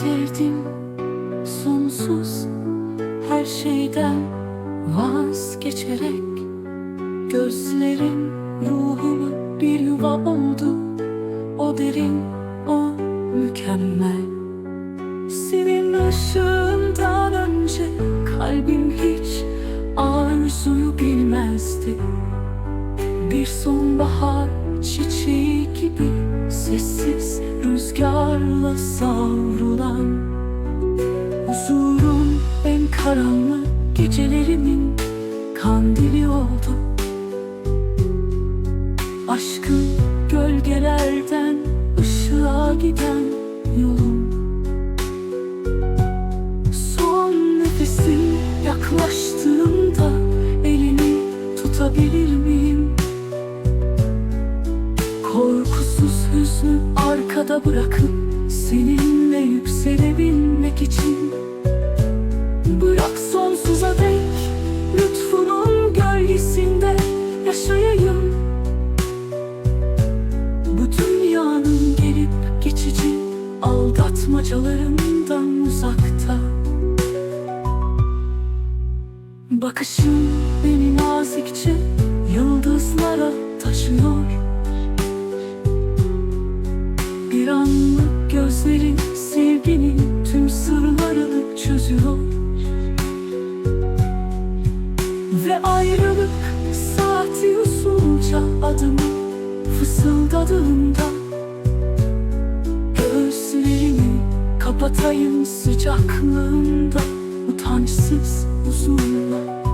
sevdim sonsuz her şeyden vazgeçerek. Gözlerin ruhuma bir yuva oldu O derin, o mükemmel. Senin ışığından önce kalbim hiç arzuyu bilmezdi. Bir sonbahar çiçeği gibi sessiz rüzgarla savrulan Huzurun en karanlık gecelerimin kandili oldu. Aşkın gölgelerden ışığa giden yolum arkada bırakıp Seninle yükselebilmek için. Bırak sonsuza dek Lütfunun gölgesinde yaşayayım. Bu dünyanın gelip geçici Aldatmacalarından uzakta. Bakışın beni nazikçe çözüyor Ve ayrılık saati usulca adımı fısıldadığında Gözlerimi kapatayım sıcaklığında Utançsız huzurla.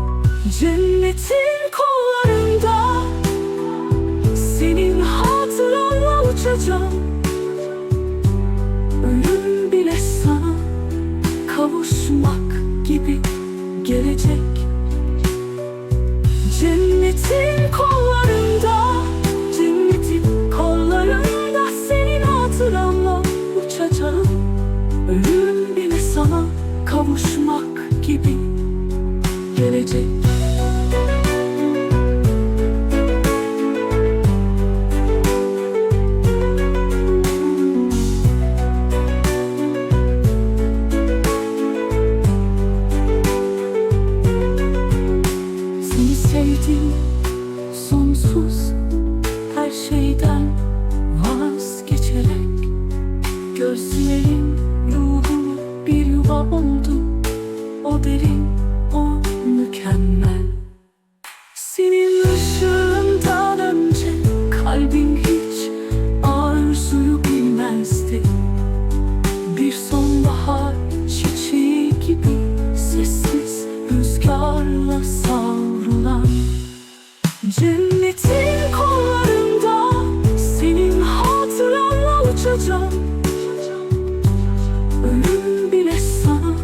Cennetin kollarında Senin hatıranla uçacağım gelecek. Seni sevdim sonsuz her şeyden vazgeçerek. Gözlerin ruhuma bir yuva oldu O derin, uçacağım Ölüm bile sana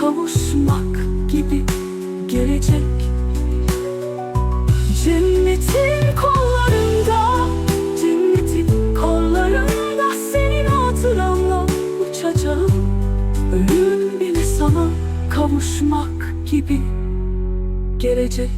kavuşmak gibi gelecek. Cennetin kollarında, cennetin kollarında Senin hatıranla uçacağım. Ölüm bile sana kavuşmak gibi gelecek